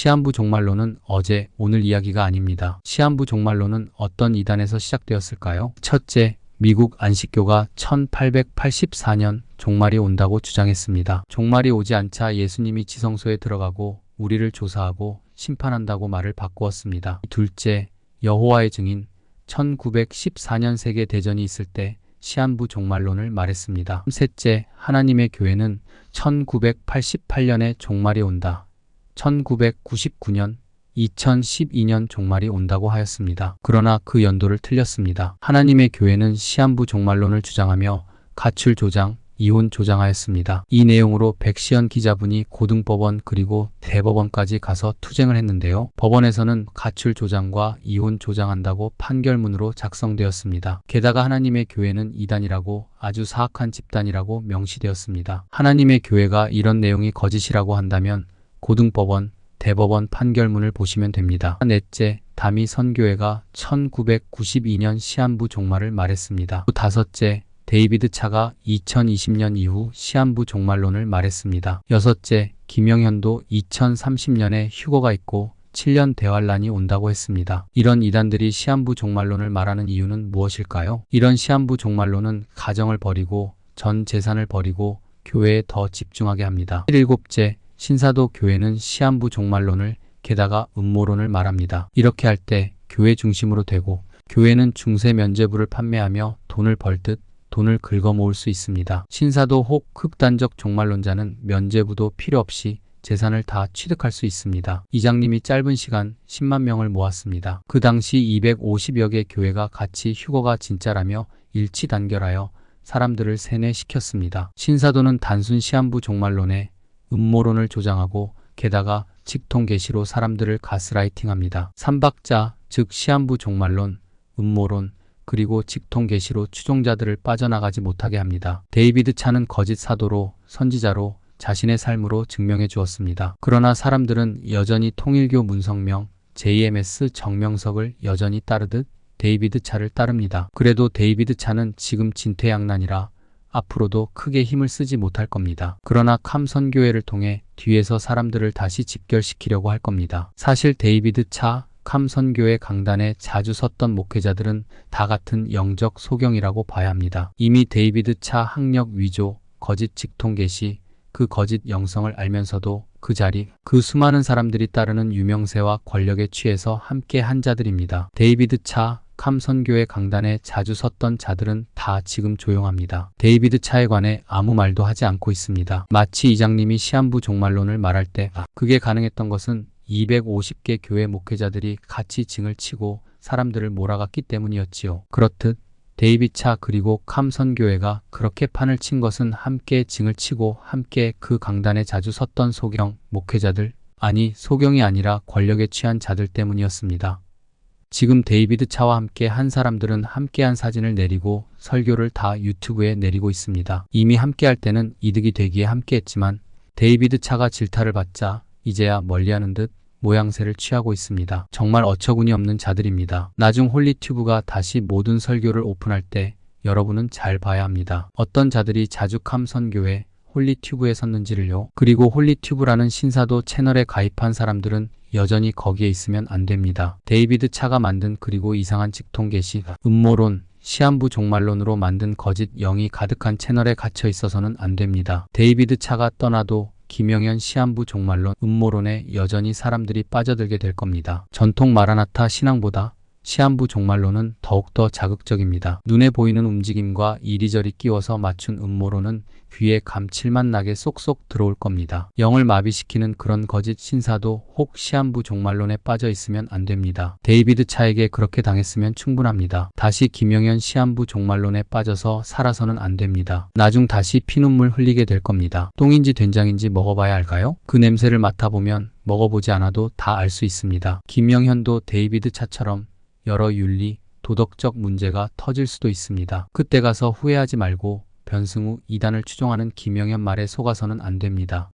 시한부 종말론은 어제 오늘 이야기가 아닙니다. 시한부 종말론은 어떤 이단에서 시작되었을까요? 첫째, 미국 안식교가 1884년 종말이 온다고 주장했습니다. 종말이 오지 않자 예수님이 지성소에 들어가고 우리를 조사하고 심판한다고 말을 바꾸었습니다. 둘째, 여호와의 증인 1914년 세계 대전이 있을 때 시한부 종말론을 말했습니다. 셋째, 하나님의 교회는 1988년에 종말이 온다. 1999년, 2012년 종말이 온다고 하였습니다. 그러나 그 연도를 틀렸습니다. 하나님의 교회는 시한부 종말론을 주장하며 가출 조장, 이혼 조장하였습니다. 이 내용으로 백시연 기자분이 고등법원 그리고 대법원까지 가서 투쟁을 했는데요. 법원에서는 가출 조장과 이혼 조장한다고 판결문으로 작성되었습니다. 게다가 하나님의 교회는 이단이라고 아주 사악한 집단이라고 명시되었습니다. 하나님의 교회가 이런 내용이 거짓이라고 한다면 고등법원, 대법원 판결문을 보시면 됩니다. 넷째, 다미 선교회가 1992년 시한부 종말을 말했습니다. 다섯째, 데이비드 차가 2020년 이후 시한부 종말론을 말했습니다. 여섯째, 김영현도 2030년에 휴거가 있고 7년 대환란이 온다고 했습니다. 이런 이단들이 시한부 종말론을 말하는 이유는 무엇일까요? 이런 시한부 종말론은 가정을 버리고 전 재산을 버리고 교회에 더 집중하게 합니다. 일곱째, 신사도 교회는 시한부 종말론을 게다가 음모론을 말합니다. 이렇게 할 때 교회 중심으로 되고 교회는 중세 면죄부를 판매하며 돈을 벌듯 돈을 긁어모을 수 있습니다. 신사도 혹 극단적 종말론자는 면죄부도 필요 없이 재산을 다 취득할 수 있습니다. 이장님이 짧은 시간 10만 명을 모았습니다. 그 당시 250여 개 교회가 같이 휴거가 진짜라며 일치 단결하여 사람들을 세뇌시켰습니다. 신사도는 단순 시한부 종말론에 음모론을 조장하고 게다가 직통 계시로 사람들을 가스라이팅합니다. 삼박자 즉 시한부 종말론, 음모론, 그리고 직통 계시로 추종자들을 빠져나가지 못하게 합니다. 데이비드 차는 거짓 사도로 선지자로 자신의 삶으로 증명해 주었습니다. 그러나 사람들은 여전히 통일교 문성명 JMS 정명석을 여전히 따르듯 데이비드 차를 따릅니다. 그래도 데이비드 차는 지금 진퇴양난이라 앞으로도 크게 힘을 쓰지 못할 겁니다. 그러나 캄 선교회를 통해 뒤에서 사람들을 다시 집결시키려고 할 겁니다. 사실 데이비드 차 캄 선교회 강단에 자주 섰던 목회자들은 다 같은 영적 소경이라고 봐야 합니다. 이미 데이비드 차 학력 위조, 거짓 직통 계시, 그 거짓 영성을 알면서도 그 자리, 그 수많은 사람들이 따르는 유명세와 권력에 취해서 함께 한 자들입니다. 데이비드 차, 캄 선교회 강단에 자주 섰던 자들은 다 지금 조용합니다. 데이비드 차에 관해 아무 말도 하지 않고 있습니다. 마치 이장님이 시한부 종말론을 말할 때 그게 가능했던 것은 250개 교회 목회자들이 같이 징을 치고 사람들을 몰아갔기 때문이었지요. 그렇듯 데이비 차 그리고 캄 선교회가 그렇게 판을 친 것은 함께 징을 치고 함께 그 강단에 자주 섰던 소경 목회자들 아니 소경이 아니라 권력에 취한 자들 때문이었습니다. 지금 데이비드 차와 함께 한 사람들은 함께한 사진을 내리고 설교를 다 유튜브에 내리고 있습니다. 이미 함께할 때는 이득이 되기에 함께했지만 데이비드 차가 질타를 받자 이제야 멀리하는 듯 모양새를 취하고 있습니다. 정말 어처구니 없는 자들입니다. 나중 홀리튜브가 다시 모든 설교를 오픈할 때 여러분은 잘 봐야 합니다. 어떤 자들이 자주캄 선교회 홀리튜브에 섰는지를요. 그리고 홀리튜브라는 신사도 채널에 가입한 사람들은 여전히 거기에 있으면 안 됩니다. 데이비드 차가 만든 그리고 이상한 직통 게시, 음모론, 시한부 종말론으로 만든 거짓 영이 가득한 채널에 갇혀 있어서는 안 됩니다. 데이비드 차가 떠나도 김영현 시한부 종말론 음모론에 여전히 사람들이 빠져들게 될 겁니다. 전통 마라나타 신앙보다 시한부 종말론은 더욱더 자극적입니다. 눈에 보이는 움직임과 이리저리 끼워서 맞춘 음모론은 귀에 감칠맛 나게 쏙쏙 들어올 겁니다. 영을 마비시키는 그런 거짓 신사도 혹 시한부 종말론에 빠져 있으면 안 됩니다. 데이비드 차에게 그렇게 당했으면 충분합니다. 다시 김영현 시한부 종말론에 빠져서 살아서는 안 됩니다. 나중 다시 피눈물 흘리게 될 겁니다. 똥인지 된장인지 먹어봐야 할까요? 그 냄새를 맡아보면 먹어보지 않아도 다 알 수 있습니다. 김영현도 데이비드 차처럼 여러 윤리, 도덕적 문제가 터질 수도 있습니다. 그때 가서 후회하지 말고 변승 후 이단을 추종하는 김영현 말에 속아서는 안 됩니다.